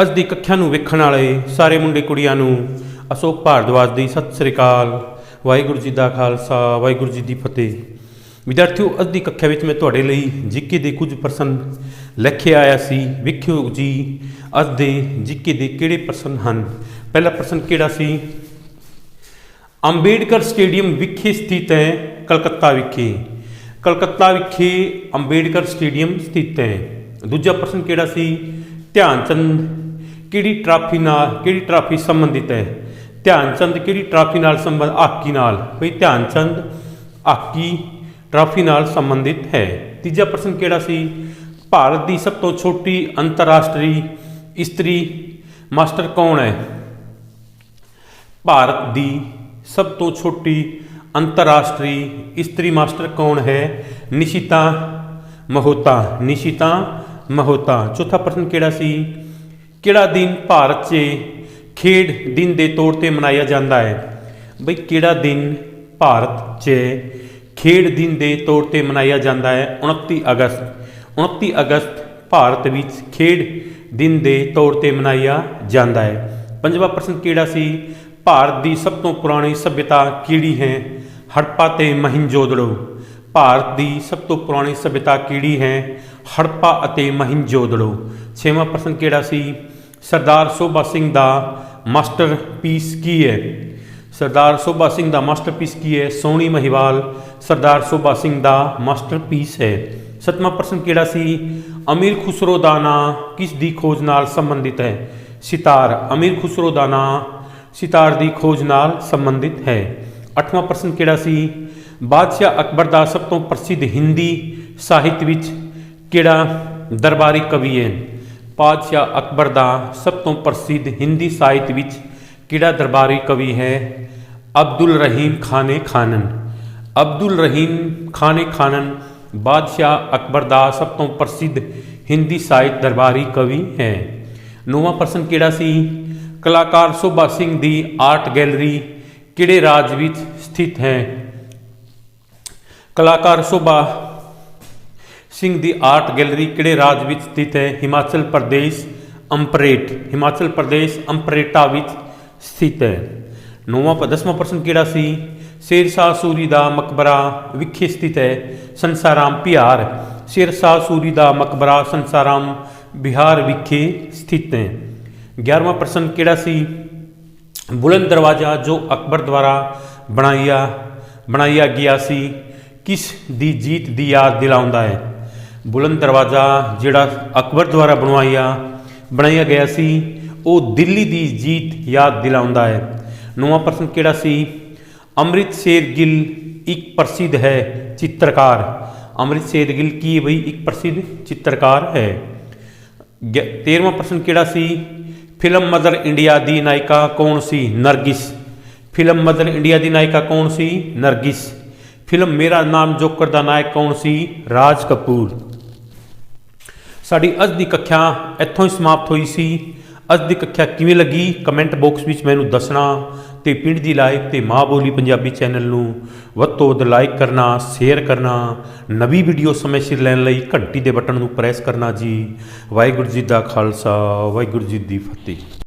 ਅੱਜ ਦੀ ਕੱਖਿਆ ਨੂੰ ਵੇਖਣ ਵਾਲੇ ਸਾਰੇ ਮੁੰਡੇ ਕੁੜੀਆਂ ਨੂੰ ਅਸ਼ੋਕ ਭਾਰਦਵਾਜ ਦੀ ਸਤਿ ਸ੍ਰੀ ਅਕਾਲ, ਵਾਹਿਗੁਰੂ ਜੀ ਦਾ ਖਾਲਸਾ, ਵਾਹਿਗੁਰੂ ਜੀ ਦੀ ਫਤਿਹ। ਵਿਦਿਆਰਥੀਓ, ਅੱਜ ਦੀ ਕੱਖਿਆ ਵਿੱਚ ਮੈਂ ਤੁਹਾਡੇ ਲਈ ਜੀਕੇ ਦੇ ਕੁਝ ਪ੍ਰਸ਼ਨ ਲੈ ਕੇ ਆਇਆ ਸੀ। ਵੇਖਿਓ ਜੀ, ਅੱਜ ਦੇ ਜੀਕੇ ਦੇ ਕਿਹੜੇ ਪ੍ਰਸ਼ਨ ਹਨ? ਪਹਿਲਾ ਪ੍ਰਸ਼ਨ ਕਿਹੜਾ ਸੀ? ਅੰਬੇਡਕਰ ਸਟੇਡੀਅਮ ਵਿਖੇ ਸਥਿਤ ਹੈ ਕਲਕੱਤਾ ਵਿਖੇ। ਕਲਕੱਤਾ ਵਿਖੇ ਅੰਬੇਡਕਰ ਸਟੇਡੀਅਮ ਸਥਿਤ ਹੈ। ਦੂਜਾ ਪ੍ਰਸ਼ਨ ਕਿਹੜਾ ਸੀ? ਧਿਆਨ ਚੰਦ ਕਿਹੜੀ ਟਰਾਫੀ ਨਾਲ ਕਿਹੜੀ ਟਰਾਫੀ ਸੰਬੰਧਿਤ ਹੈ ਧਿਆਨ ਚੰਦ ਕਿਹੜੀ ਟਰਾਫੀ ਨਾਲ ਸੰਬੰਧ ਹਾਕੀ ਨਾਲ ਭਈ ਧਿਆਨ ਚੰਦ ਹਾਕੀ ਟਰਾਫੀ ਨਾਲ ਸੰਬੰਧਿਤ ਹੈ ਤੀਜਾ ਪ੍ਰਸ਼ਨ ਕਿਹੜਾ ਸੀ ਭਾਰਤ ਦੀ ਸਭ ਤੋਂ ਛੋਟੀ ਅੰਤਰਰਾਸ਼ਟਰੀ ਇਸਤਰੀ ਮਾਸਟਰ ਕੌਣ ਹੈ ਭਾਰਤ ਦੀ ਸਭ ਤੋਂ ਛੋਟੀ ਅੰਤਰਰਾਸ਼ਟਰੀ ਇਸਤਰੀ ਮਾਸਟਰ ਕੌਣ ਹੈ ਨਿਸ਼ਿਤਾ ਮਹੋਤਾ ਨਿਸ਼ਿਤਾ ਮਹੋਤਾ ਚੌਥਾ ਪ੍ਰਸ਼ਨ ਕਿਹੜਾ ਸੀ ਕਿਹੜਾ ਦਿਨ ਭਾਰਤ 'ਚ ਖੇਡ ਦਿਨ ਦੇ ਤੌਰ ਤੇ ਮਨਾਇਆ ਜਾਂਦਾ ਹੈ? ਬਈ ਕਿਹੜਾ ਦਿਨ ਭਾਰਤ 'ਚ ਖੇਡ ਦਿਨ ਦੇ ਤੌਰ ਤੇ ਮਨਾਇਆ ਜਾਂਦਾ ਹੈ? 29 ਅਗਸਤ। 29 ਅਗਸਤ ਭਾਰਤ ਵਿੱਚ ਖੇਡ ਦਿਨ ਦੇ ਤੌਰ ਤੇ ਮਨਾਇਆ ਜਾਂਦਾ ਹੈ। ਪੰਜਵਾਂ ਪ੍ਰਸ਼ਨ ਕਿਹੜਾ ਸੀ? ਭਾਰਤ ਦੀ ਸਭ ਤੋਂ ਪੁਰਾਣੀ ਸਭਿਅਤਾ ਕਿਹੜੀ ਹੈ? ਹੜੱਪਾ ਤੇ ਮਹਿੰਜੋਦੜੋ। ਭਾਰਤ ਦੀ ਸਭ ਤੋਂ ਪੁਰਾਣੀ ਸਭਿਅਤਾ ਕਿਹੜੀ ਹੈ? ਹੜੱਪਾ ਅਤੇ ਮਹਿੰਜੋਦੜੋ। ਛੇਵਾਂ ਪ੍ਰਸ਼ਨ ਕਿਹੜਾ ਸੀ? ਸਰਦਾਰ ਸੋਭਾ ਸਿੰਘ ਦਾ ਮਾਸਟਰਪੀਸ ਕੀ ਹੈ? ਸਰਦਾਰ ਸੋਭਾ ਸਿੰਘ ਦਾ ਮਾਸਟਰਪੀਸ ਕੀ ਹੈ? ਸੋਹਣੀ ਮਹੀਵਾਲ, ਸਰਦਾਰ ਸੋਭਾ ਸਿੰਘ ਦਾ ਮਾਸਟਰਪੀਸ ਹੈ। ਸਤਵਾਂ ਪ੍ਰਸ਼ਨ ਕਿਹੜਾ ਸੀ? ਅਮੀਰ ਖੁਸਰੋ ਦਾ ਨਾਂ ਕਿਸ ਦੀ ਖੋਜ ਨਾਲ ਸੰਬੰਧਿਤ ਹੈ? ਸਿਤਾਰ, ਅਮੀਰ ਖੁਸਰੋ ਦਾ ਨਾਂ ਸਿਤਾਰ ਦੀ ਖੋਜ ਨਾਲ ਸੰਬੰਧਿਤ ਹੈ। ਅੱਠਵਾਂ ਪ੍ਰਸ਼ਨ ਕਿਹੜਾ ਸੀ? ਬਾਦਸ਼ਾਹ ਅਕਬਰ ਦਾ ਸਭ ਤੋਂ ਪ੍ਰਸਿੱਧ ਹਿੰਦੀ ਸਾਹਿਤ ਵਿੱਚ ਕਿਹੜਾ ਦਰਬਾਰੀ ਕਵੀ ਹੈ? ਬਾਦਸ਼ਾਹ ਅਕਬਰ ਦਾ ਸਭ ਤੋਂ ਪ੍ਰਸਿੱਧ ਹਿੰਦੀ ਸਾਹਿਤ ਵਿੱਚ ਕਿਹੜਾ ਦਰਬਾਰੀ ਕਵੀ ਹੈ? ਅਬਦੁਲ ਰਹੀਮ ਖਾਨੇ ਖਾਨਨ। ਅਬਦੁਲ ਰਹੀਮ ਖਾਨੇ ਖਾਨਨ ਬਾਦਸ਼ਾਹ ਅਕਬਰ ਦਾ ਸਭ ਤੋਂ ਪ੍ਰਸਿੱਧ ਹਿੰਦੀ ਸਾਹਿਤ ਦਰਬਾਰੀ ਕਵੀ ਹੈ। ਨੌਵਾਂ ਪ੍ਰਸ਼ਨ ਕਿਹੜਾ ਸੀ? ਕਲਾਕਾਰ ਸੋਭਾ ਸਿੰਘ ਦੀ ਆਰਟ ਗੈਲਰੀ ਕਿਹੜੇ ਰਾਜ ਵਿੱਚ ਸਥਿਤ ਹੈ? ਕਲਾਕਾਰ ਸੋਭਾ ਸਿੰਘ ਦੀ ਆਰਟ ਗੈਲਰੀ ਕਿਹੜੇ ਰਾਜ ਵਿੱਚ ਸਥਿਤ ਹੈ? ਹਿਮਾਚਲ ਪ੍ਰਦੇਸ਼, ਅੰਪਰੇਟ, ਹਿਮਾਚਲ ਪ੍ਰਦੇਸ਼, ਅੰਪਰੇਟਾ ਵਿੱਚ ਸਥਿਤ ਹੈ। ਨੌਵਾਂ ਦਸਵਾਂ ਪ੍ਰਸ਼ਨ ਕਿਹੜਾ ਸੀ? ਸ਼ੇਰ ਸ਼ਾਹ ਸੂਰੀ ਦਾ ਮਕਬਰਾ ਵਿਖੇ ਸਥਿਤ ਹੈ। ਸੰਸਾਰਾਮ ਬਿਹਾਰ ਸ਼ੇਰ ਸ਼ਾਹ ਸੂਰੀ ਦਾ ਮਕਬਰਾ ਸੰਸਾਰਾਮ ਬਿਹਾਰ ਵਿਖੇ ਸਥਿਤ ਹੈ। 11ਵਾਂ ਪ੍ਰਸ਼ਨ ਕਿਹੜਾ ਸੀ? ਬੁਲੰਦ ਦਰਵਾਜ਼ਾ ਜੋ ਅਕਬਰ ਦੁਆਰਾ ਬਣਾਇਆ ਬਣਾਇਆ ਗਿਆ ਸੀ, ਕਿਸ ਦੀ ਜੀਤ ਦੀ ਯਾਦ ਦਿਲਾਉਂਦਾ ਹੈ? ਬੁਲੰਦ ਦਰਵਾਜ਼ਾ ਜਿਹੜਾ ਅਕਬਰ ਦੁਆਰਾ ਬਣਵਾਇਆ, ਬਣਾਇਆ ਗਿਆ ਸੀ, ਉਹ ਦਿੱਲੀ ਦੀ ਜੀਤ ਯਾਦ ਦਿਲਾਉਂਦਾ ਹੈ। ਨੌਵਾਂ ਪ੍ਰਸ਼ਨ ਕਿਹੜਾ ਸੀ? ਅੰਮ੍ਰਿਤ ਸ਼ੇਰ ਗਿੱਲ ਇੱਕ ਪ੍ਰਸਿੱਧ ਹੈ ਚਿੱਤਰਕਾਰ। ਅੰਮ੍ਰਿਤ ਸ਼ੇਰ ਗਿੱਲ ਕੀ ਬਈ? ਇੱਕ ਪ੍ਰਸਿੱਧ ਚਿੱਤਰਕਾਰ ਹੈ। 13ਵਾਂ ਪ੍ਰਸ਼ਨ ਕਿਹੜਾ ਸੀ? ਫਿਲਮ ਮਦਰ ਇੰਡੀਆ ਦੀ ਨਾਇਕਾ ਕੌਣ ਸੀ? ਨਰਗਿਸ। ਫਿਲਮ ਮਦਰ ਇੰਡੀਆ ਦੀ ਨਾਇਕਾ ਕੌਣ ਸੀ? ਨਰਗਿਸ। ਫਿਲਮ ਮੇਰਾ ਨਾਮ ਜੋਕਰ ਦਾ ਨਾਇਕ ਕੌਣ ਸੀ? ਰਾਜ ਕਪੂਰ। ਸਾਡੀ ਅੱਜ ਦੀ ਕੱਖਿਆ ਇੱਥੋਂ ਹੀ ਸਮਾਪਤ ਹੋਈ ਸੀ। ਅੱਜ ਦੀ ਕੱਖਿਆ ਕਿਵੇਂ ਲੱਗੀ? ਕਮੈਂਟ ਬਾਕਸ ਵਿੱਚ ਮੈਨੂੰ ਦੱਸਣਾ ਤੇ ਪਿੰਡ ਦੀ ਲਾਈਵ ਤੇ ਮਾਂ ਬੋਲੀ ਪੰਜਾਬੀ ਚੈਨਲ ਨੂੰ ਵੱਧ ਤੋਂ ਵੱਧ ਲਾਈਕ ਕਰਨਾ, ਸ਼ੇਅਰ ਕਰਨਾ, ਨਵੀਂ ਵੀਡੀਓ ਸਮੇਂ ਸਿਰ ਲੈਣ ਲਈ ਘੰਟੀ ਦੇ ਬਟਨ ਨੂੰ ਪ੍ਰੈਸ ਕਰਨਾ ਜੀ। ਵਾਹਿਗੁਰੂ ਜੀ ਦਾ ਖਾਲਸਾ, ਵਾਹਿਗੁਰੂ ਜੀ ਦੀ ਫਤਿਹ।